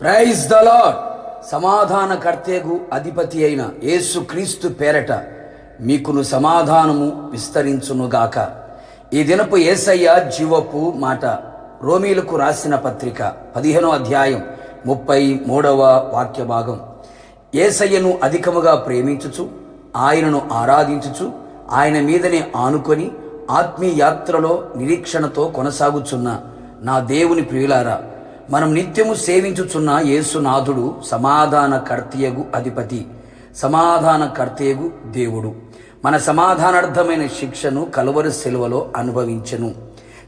Praise the lord సమాధానకర్తేగు అధిపతి అయిన యేసు క్రీస్తు పేరట మీకును సమాధానము విస్తరించునుగాక ఈ దినపు ఏసయ్య జీవపు మాట రోమీలకు రాసిన పత్రిక పదిహేనో అధ్యాయం ముప్పై మూడవ వాక్య భాగం ఏసయ్యను అధికముగా ప్రేమించుచు ఆయనను ఆరాధించుచు ఆయన మీదనే ఆనుకొని ఆత్మీయాత్రలో నిరీక్షణతో కొనసాగుచున్న నా దేవుని ప్రియులారా మనం నిత్యము సేవించుచున్న యేసునాథుడు సమాధాన కర్తయగు అధిపతి సమాధాన కర్తయగు దేవుడు. మన సమాధానార్థమైన శిక్షను కలువరి సెలవలో అనుభవించెను.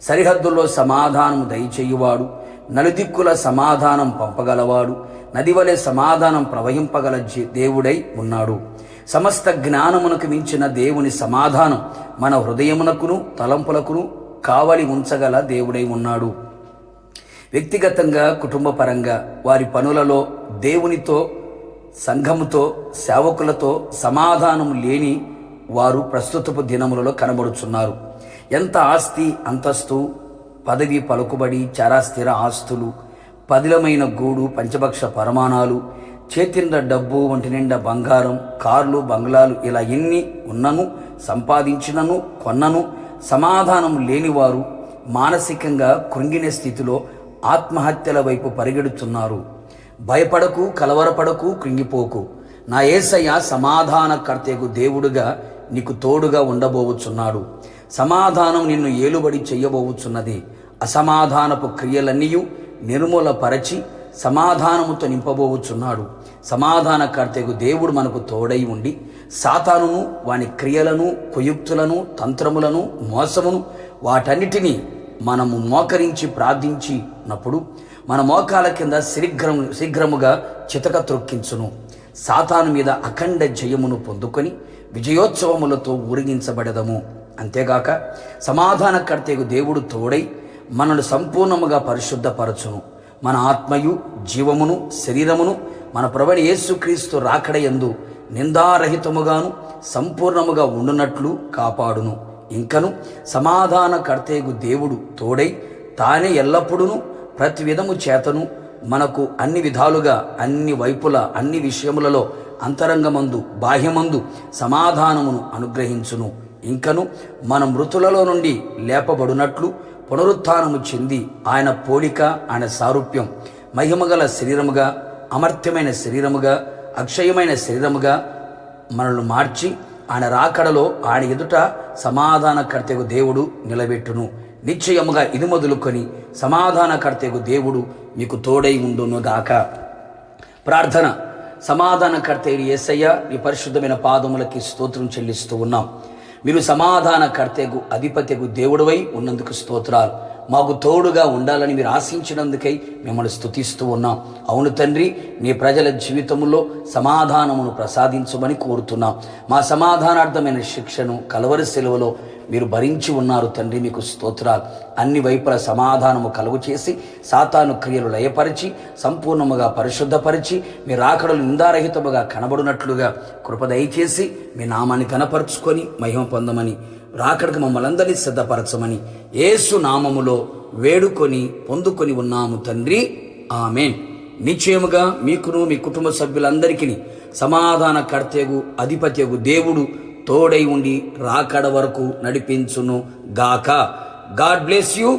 సరిహద్దుల్లో సమాధానం దయచేయువాడు నలుదిక్కుల సమాధానం పంపగలవాడు నది వలె సమాధానం ప్రవహింపగల దేవుడై ఉన్నాడు. సమస్త జ్ఞానమునకు మించిన దేవుని సమాధానం మన హృదయమునకును తలంపులకును కావలి ఉంచగల దేవుడై ఉన్నాడు. వ్యక్తిగతంగా కుటుంబపరంగా వారి పనులలో దేవునితో సంఘముతో సేవకులతో సమాధానం లేని వారు ప్రస్తుతపు దినములలో కనబడుచున్నారు. ఎంత ఆస్తి అంతస్తు పదవి పలుకుబడి చరాస్థిర ఆస్తులు పదిలమైన గూడు పంచభక్ష పరమాణాలు చేతిండ డబ్బు వంటి నిండా బంగారం కార్లు బంగ్లాలు ఇలా ఎన్ని ఉన్నను సంపాదించినను కొన్నను సమాధానం లేనివారు మానసికంగా కృంగిన స్థితిలో ఆత్మహత్యల వైపు పరిగెడుతున్నారు. భయపడకు కలవరపడకు కృంగిపోకు. నా ఏసయ్య సమాధానకర్తకు దేవుడుగా నీకు తోడుగా ఉండబోవుచున్నాడు. సమాధానం నిన్ను ఏలుబడి చెయ్యబోవుచున్నది. అసమాధానపు క్రియలన్నీయు నిర్మూలపరచి సమాధానముతో నింపబోవుచున్నాడు. సమాధానకర్తకు దేవుడు మనకు తోడై ఉండి సాతానును వాని క్రియలను కుయుక్తులను తంత్రములను మోసమును వాటన్నిటినీ మనము మోకరించి ప్రార్థించినప్పుడు మన మోకాల కింద శీఘ్రము శీఘ్రముగా చితక త్రొక్కించును. సాతాను మీద అఖండ జయమును పొందుకొని విజయోత్సవములతో ఊరిగించబడదము. అంతేగాక సమాధానకర్తకు దేవుడు తోడై మనను సంపూర్ణముగా పరిశుద్ధపరచును. మన ఆత్మయు జీవమును శరీరమును మన ప్రభుని యేసుక్రీస్తు రాకడయందు నిందారహితముగాను సంపూర్ణముగా ఉండునట్లు కాపాడును. ఇంకను సమాధానకర్తేగు దేవుడు తోడై తానే ఎల్లప్పుడూ ప్రతి విధము చేతను మనకు అన్ని విధాలుగా అన్ని వైపుల అన్ని విషయములలో అంతరంగమందు బాహ్యమందు సమాధానమును అనుగ్రహించును. ఇంకను మన మృతులలో నుండి లేపబడినట్లు పునరుత్నము చెంది ఆయన పోలిక ఆయన సారూప్యం మహిమగల శరీరముగా అమర్థ్యమైన శరీరముగా అక్షయమైన శరీరముగా మనల్ని మార్చి ఆయన రాకడలో ఆయన ఎదుట సమాధానకర్తకు దేవుడు నిలబెట్టును. నిశ్చయముగా ఇది మొదలుకొని సమాధానకర్తకు దేవుడు మీకు తోడై ఉండును గాక. ప్రార్థన. సమాధానకర్త ఏసయ్య మీ పరిశుద్ధమైన పాదములకి స్తోత్రం చెల్లిస్తూ ఉన్నాం. మీరు సమాధానకర్తకు అధిపత్యకు దేవుడవై ఉన్నందుకు స్తోత్రాలు. మాకు తోడుగా ఉండాలని మీరు ఆశించినందుకై మిమ్మల్ని స్థుతిస్తూ ఉన్నాం. అవును తండ్రి మీ ప్రజల జీవితంలో సమాధానమును ప్రసాదించమని కోరుతున్నాం. మా సమాధానార్థమైన శిక్షను కలవరి సెలవులో మీరు భరించి ఉన్నారు తండ్రి మీకు స్తోత్రాలు. అన్ని వైపుల సమాధానము కలుగు చేసి సాతాను క్రియలు లయపరిచి సంపూర్ణముగా పరిశుద్ధపరిచి మీ రాకడలు నిందారహితముగా కనబడినట్లుగా కృప దయచేసి మీ నామాన్ని కనపరుచుకొని మహిమ పొందమని రాకడకు మమ్మల్ని అందరినీ సిద్ధపరచమని ఏసు నామములో వేడుకొని పొందుకొని ఉన్నాము తండ్రి. ఆమెన్. నిశ్చయముగా మీకును మీ కుటుంబ సభ్యులందరికీ సమాధాన కర్తెగు అధిపత్యగు దేవుడు తోడై ఉండి రాకడ వరకు నడిపించును గాక. God bless you.